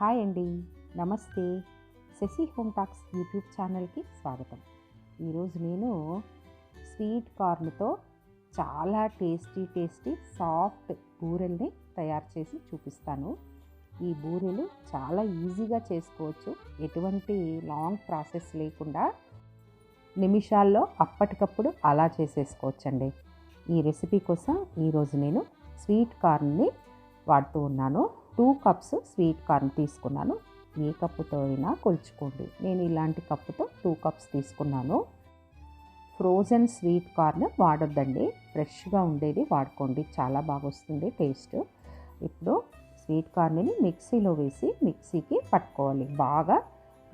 Hi అండి. నమస్తే. Shashi home talks YouTube ఛానల్కి స్వాగతం. ఈరోజు నేను స్వీట్ కార్న్తో చాలా టేస్టీ టేస్టీ సాఫ్ట్ బూరెల్ని తయారు చేసి చూపిస్తాను. ఈ బూరెలు చాలా ఈజీగా చేసుకోవచ్చు. ఎటువంటి లాంగ్ ప్రాసెస్ లేకుండా నిమిషాల్లో అప్పటికప్పుడు అలా చేసేసుకోవచ్చండి. ఈ రెసిపీ కోసం ఈరోజు నేను స్వీట్ కార్న్ని వాడుతూ ఉన్నాను. టూ కప్స్ స్వీట్ కార్న్ తీసుకున్నాను. ఏ కప్పుతో అయినా కొలుచుకోండి. నేను ఇలాంటి కప్పుతో టూ కప్స్ తీసుకున్నాను. ఫ్రోజన్ స్వీట్ కార్న్ వాడొద్దండి. ఫ్రెష్గా ఉండేది వాడుకోండి. చాలా బాగా వస్తుంది టేస్ట్. ఇప్పుడు స్వీట్ కార్న్ని మిక్సీలో వేసి మిక్సీకి పట్టుకోవాలి. బాగా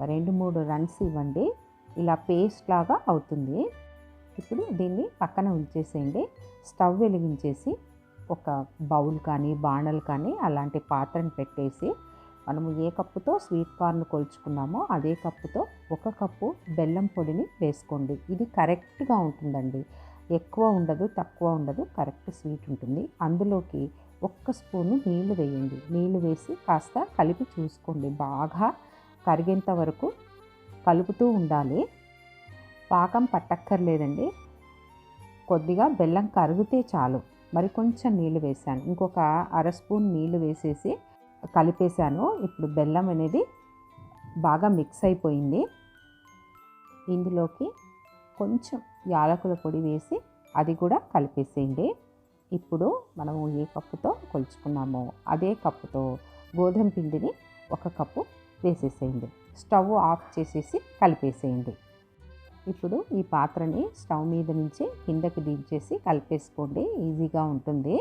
రెండు మూడు రన్స్ ఇవ్వండి. ఇలా పేస్ట్ లాగా అవుతుంది. ఇప్పుడు దీన్ని పక్కన ఉంచేసేయండి. స్టవ్ వెలిగించేసి ఒక బౌల్ కానీ బాణలు కానీ అలాంటి పాత్రను పెట్టేసి మనము ఏ కప్పుతో స్వీట్ కార్న్ కొలుచుకున్నామో అదే కప్పుతో ఒక కప్పు బెల్లం పొడిని వేసుకోండి. ఇది కరెక్ట్గా ఉంటుందండి. ఎక్కువ ఉండదు తక్కువ ఉండదు కరెక్ట్ స్వీట్ ఉంటుంది. అందులోకి ఒక్క స్పూను నీళ్ళు వేయండి. నీళ్ళు వేసి కాస్త కలిపి చూసుకోండి. బాగా కరిగేంత వరకు కలుపుతూ ఉండాలి. పాకం పట్టక్కర్లేదండి. కొద్దిగా బెల్లం కరిగితే చాలు. మరి కొంచెం నీళ్ళు వేసాను ఇంకొక అర స్పూన్ నీళ్ళు వేసేసి కలిపేశాను. ఇప్పుడు బెల్లం అనేది బాగా మిక్స్ అయిపోయింది. ఇందులోకి కొంచెం యాలకుల పొడి వేసి అది కూడా కలిపేసేయండి. ఇప్పుడు మనము ఏ కప్పుతో కొలుచుకున్నామో అదే కప్పుతో గోధుమ పిండిని ఒక కప్పు వేసేసేయండి. స్టవ్ ఆఫ్ చేసేసి కలిపేసేయండి. ఇప్పుడు ఈ పాత్రని స్టవ్ మీద నుంచి కిందకి దించేసి కలిపేసుకోండి. ఈజీగా ఉంటుంది.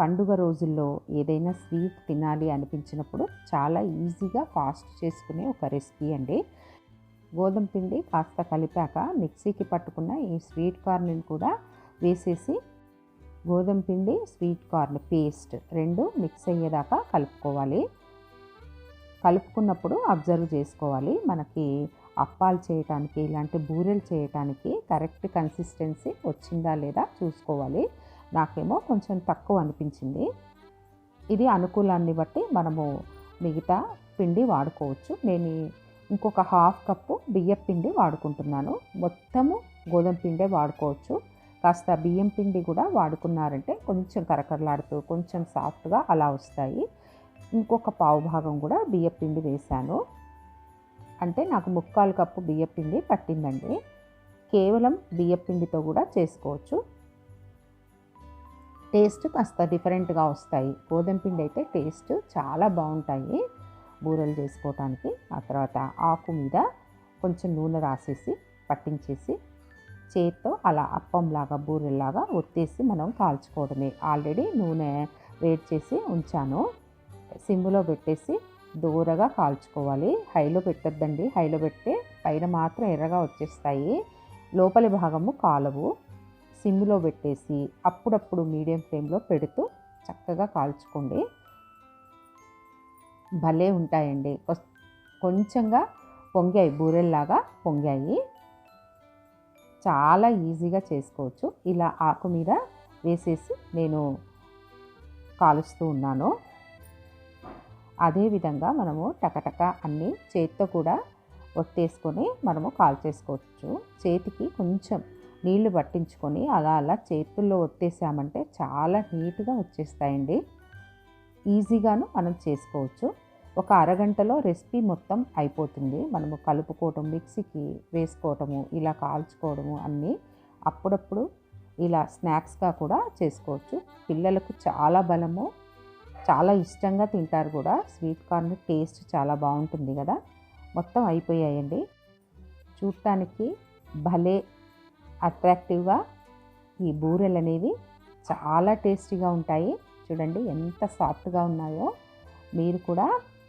పండుగ రోజుల్లో ఏదైనా స్వీట్ తినాలి అనిపించినప్పుడు చాలా ఈజీగా ఫాస్ట్ చేసుకునే ఒక రెసిపీ అండి. గోధుమ పిండి కాస్త కలిపాక మిక్సీకి పట్టుకున్న ఈ స్వీట్ కార్న్ని కూడా వేసేసి గోధుమ పిండి స్వీట్ కార్న్ పేస్ట్ రెండు మిక్స్ అయ్యేదాకా కలుపుకోవాలి. కలుపుకున్నప్పుడు అబ్జర్వ్ చేసుకోవాలి. మనకి అప్పాలు చేయటానికి ఇలాంటి బూరెలు చేయటానికి కరెక్ట్ కన్సిస్టెన్సీ వచ్చిందా లేదా చూసుకోవాలి. నాకేమో కొంచెం తక్కువ అనిపించింది. ఇది అనుకూలాన్ని బట్టి మనము మిగతా పిండి వాడుకోవచ్చు. నేను ఇంకొక హాఫ్ కప్పు బియ్యం పిండి వాడుకుంటున్నాను. మొత్తము గోధుమ పిండే వాడుకోవచ్చు. కాస్త బియ్యం పిండి కూడా వాడుకున్నారంటే కొంచెం కరకరలాడుతూ కొంచెం సాఫ్ట్గా అలా వస్తాయి. ఇంకొక పావు భాగం కూడా బియ్యం పిండి వేశాను. అంటే నాకు ముక్కాలు కప్పు బియ్యపిండి పట్టిందండి. కేవలం బియ్యపిండితో కూడా చేసుకోవచ్చు. టేస్ట్ కాస్త డిఫరెంట్గా వస్తాయి. గోధుమ పిండి అయితే టేస్ట్ చాలా బాగుంటాయి బూరెలు చేసుకోవటానికి. ఆ తర్వాత ఆకు మీద కొంచెం నూనె రాసేసి పట్టించేసి చేత్తో అలా అప్పంలాగా బూరెల్లాగా ఒత్తేసి మనం కాల్చుకోవడమే. ఆల్రెడీ నూనె వేడి చేసి ఉంచాను. సిమ్లో పెట్టేసి దూరగా కాల్చుకోవాలి. హైలో పెట్టొద్దండి. హైలో పెడితే పైన మాత్రం ఎర్రగా వచ్చేస్తాయి. లోపలి భాగము కాలవు. సిమ్లో పెట్టేసి అప్పుడప్పుడు మీడియం ఫ్లేమ్లో పెడుతూ చక్కగా కాల్చుకోండి. భలే ఉంటాయండి. కొంచెంగా పొంగాయి. బూరెల్లాగా పొంగాయి. చాలా ఈజీగా చేసుకోవచ్చు. ఇలా ఆకు మీద వేసేసి నేను కాలుస్తూ ఉన్నాను. అదేవిధంగా మనము టకటక అన్నీ చేత్తో కూడా ఒత్తేసుకొని మనము కాల్చేసుకోవచ్చు చేతికి కొంచెం నీళ్ళు పట్టించుకొని అలా అలా చేతుల్లో ఒత్తేసామంటే చాలా నీట్గా వచ్చేస్తాయండి. ఈజీగాను మనం చేసుకోవచ్చు. ఒక అరగంటలో రెసిపీ మొత్తం అయిపోతుంది. మనము కలుపుకోవటం మిక్సీకి వేసుకోవటము ఇలా కాల్చుకోవడము అన్నీ అప్పుడప్పుడు ఇలా స్నాక్స్గా కూడా చేసుకోవచ్చు. పిల్లలకు చాలా బలము చాలా ఇష్టంగా తింటారు కూడా. స్వీట్ కార్న్ టేస్ట్ చాలా బాగుంటుంది కదా. మొత్తం అయిపోయాయండి. చూడటానికి భలే అట్రాక్టివ్గా ఈ బూరెలు అనేవి చాలా టేస్టీగా ఉంటాయి. చూడండి ఎంత సాఫ్ట్గా ఉన్నాయో. మీరు కూడా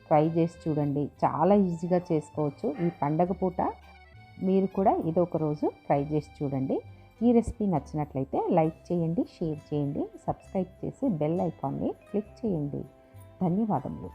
ట్రై చేసి చూడండి. చాలా ఈజీగా చేసుకోవచ్చు. ఈ పండగ పూట మీరు కూడా ఇది ఒక రోజు ట్రై చేసి చూడండి. ఈ రెసిపీ నచ్చినట్లయితే లైక్ చేయండి షేర్ చేయండి సబ్స్క్రైబ్ చేసి బెల్ ఐకాన్ని క్లిక్ చేయండి. ధన్యవాదములు.